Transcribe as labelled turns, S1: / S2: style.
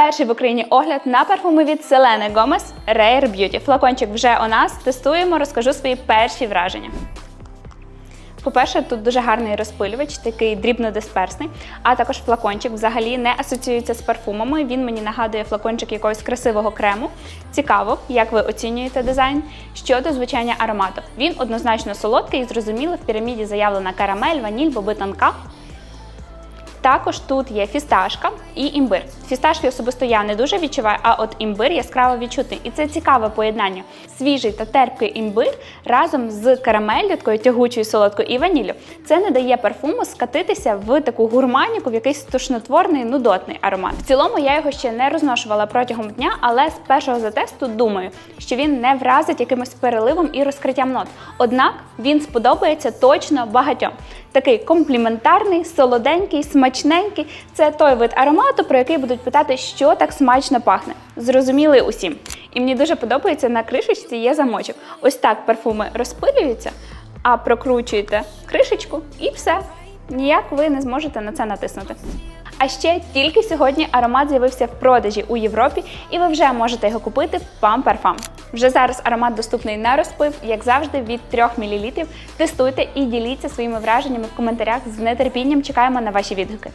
S1: Перший в Україні огляд на парфуми від Селени Гомес Rare Beauty. Флакончик вже у нас. Тестуємо, розкажу свої перші враження. По-перше, тут дуже гарний розпилювач, такий дрібнодисперсний, а також флакончик взагалі не асоціюється з парфумами. Він мені нагадує флакончик якогось красивого крему. Цікаво, як ви оцінюєте дизайн. Щодо звучання аромату, він однозначно солодкий і зрозуміло, в піраміді заявлена карамель, ваніль, боби тонка. Також тут є фісташка і імбир. Фісташки особисто я не дуже відчуваю, а от імбир яскраво відчутний. І це цікаве поєднання. Свіжий та терпкий імбир разом з карамеллю, такою тягучою солодкою і ваніллю. Це не дає парфуму скатитися в таку гурманіку, в якийсь тошнотворний, нудотний аромат. В цілому я його ще не розношувала протягом дня, але з першого затесту думаю, що він не вразить якимось переливом і розкриттям нот. Однак він сподобається точно багатьом. Такий компліментарний, солоденький, смачненький. Це той вид аромату, про який будуть питати, що так смачно пахне. Зрозуміли усім. І мені дуже подобається на кришечці є замочок. Ось так парфуми розпилюються, а прокручуєте кришечку і все. Ніяк ви не зможете на це натиснути. А ще тільки сьогодні аромат з'явився в продажі у Європі, і ви вже можете його купити в Pam Parfum. Вже зараз аромат доступний на розпив, як завжди, від 3 мл. Тестуйте і діліться своїми враженнями в коментарях. З нетерпінням чекаємо на ваші відгуки.